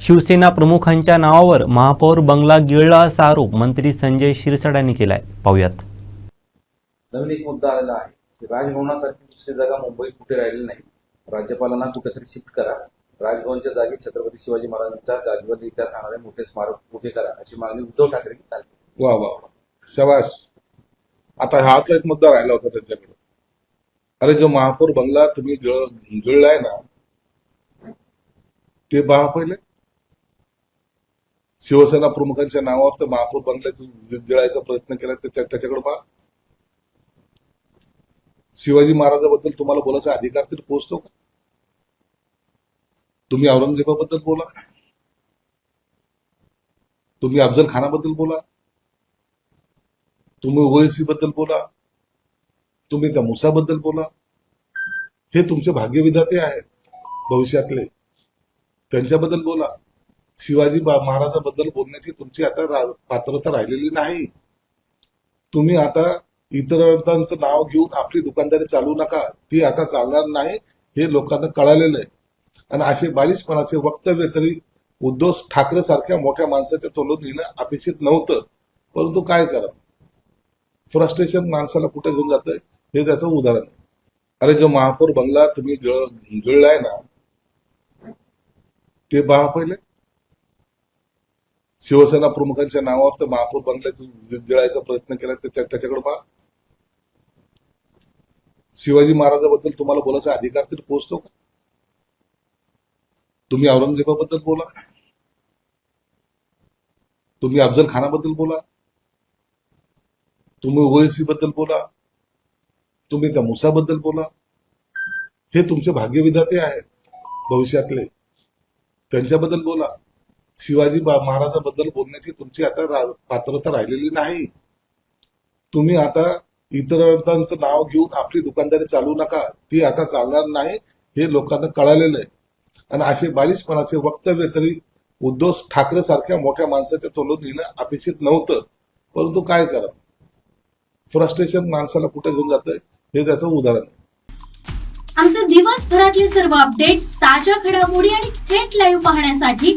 शिवसेना प्रमुखांच्या नावावर महापौर बंगला गिळला असा आरोप मंत्री संजय शिरसाट केलाय. पाहुयात. नवीन एक मुद्दा आलेला आहे. की राजभवनासारखी दुसरी जागा मुंबईत कुठे राहिलेली नाही? राज्यपालांना कुठेतरी शिफ्ट करा. राजभवनच्या जागी छत्रपती शिवाजी महाराजांच्या जागेवर इतिहास सांगणारे मोठे स्मारक उभे करा अशी मागणी उद्धव ठाकरे. वा वा वा. शबास. आता हाच एक मुद्दा राहिला होता त्यांच्याकडे. अरे जो महापौर बंगला तुम्ही गिळ- गिळलाय ना ते पहा पहिले. शिवसेना प्रमुखांच्या नावावर तर महापौर बंगल्याचं गिळायचा प्रयत्न केला तर त्या- त्याच्याकडे पहा. शिवाजी महाराजाबद्दल तुम्हाला बोलायचा अधिकार तरी पोहोचतो का? तुम्ही औरंगजेबाबद्दल बोला. तुम्ही अफजल खानाबद्दल बोला. तुम्ही ओएसी बद्दल बोला. तुम्ही त्या मुसाबद्दल बोला. हे तुमचे भाग्यविधाते आहेत. भविष्यातले. त्यांच्याबद्दल बोला. शिवाजी महाराजाबद्दल बोलण्याची तुमची आता पात्रता राहिलेली नाही. तुम्ही आता इतरांचं नाव घेऊन आपली दुकानदारी चालू नका. ती आता चालणार नाही हे लोकांना कळालेलं आहे. आणि असे बालिशपणाचे वक्तव्य तरी उद्धव ठाकरे सारख्या मोठ्या माणसाच्या तोंडून येणं अपेक्षित नव्हतं. परंतु काय करा? फ्रस्ट्रेशन माणसाला कुठे घेऊन जातंय? हे त्याचं उदाहरण आहे. अरे जो महापौर बंगला तुम्ही गिळलाय ना ते पहा पहिले. शिवसेना प्रमुखांच्या नावावर तर महापौर बंगल्याचं गिळायचा प्रयत्न केला तर त्या- त्याच्याकडे पहा. शिवाजी महाराजाबद्दल तुम्हाला बोलायचा अधिकार तरी पोहोचतो का? तुम्ही औरंगजेबाबद्दल बोला. तुम्ही अफजल खानाबद्दल बोला. तुम्ही ओएसी बद्दल बोला. तुम्ही त्या मुसाबद्दल बोला. हे तुमचे भाग्यविधाते आहेत. भविष्यातले. त्यांच्याबद्दल बोला. शिवाजी महाराजाबद्दल बोलण्याची तुमची आता पात्रता राहिलेली नाही. तुम्ही आता इतरांचं नाव घेऊन आपली दुकानदारी चालू नका. ती आता चालणार नाही हे लोकांना कळालेलं आहे. आणि असे बालिशपणाचे वक्तव्य तरी उद्धव ठाकरे सारख्या मोठ्या माणसाच्या तोंडून येणं अपेक्षित नव्हतं. परंतु काय करा? फ्रस्ट्रेशन माणसाला कुठे घेऊन जातंय? हे त्याचं उदाहरण आहे. आमचे दिवसभरातले सर्व अपडेट्स ताज्या घडामोडी आणि थेट लाईव्ह पाहण्यासाठी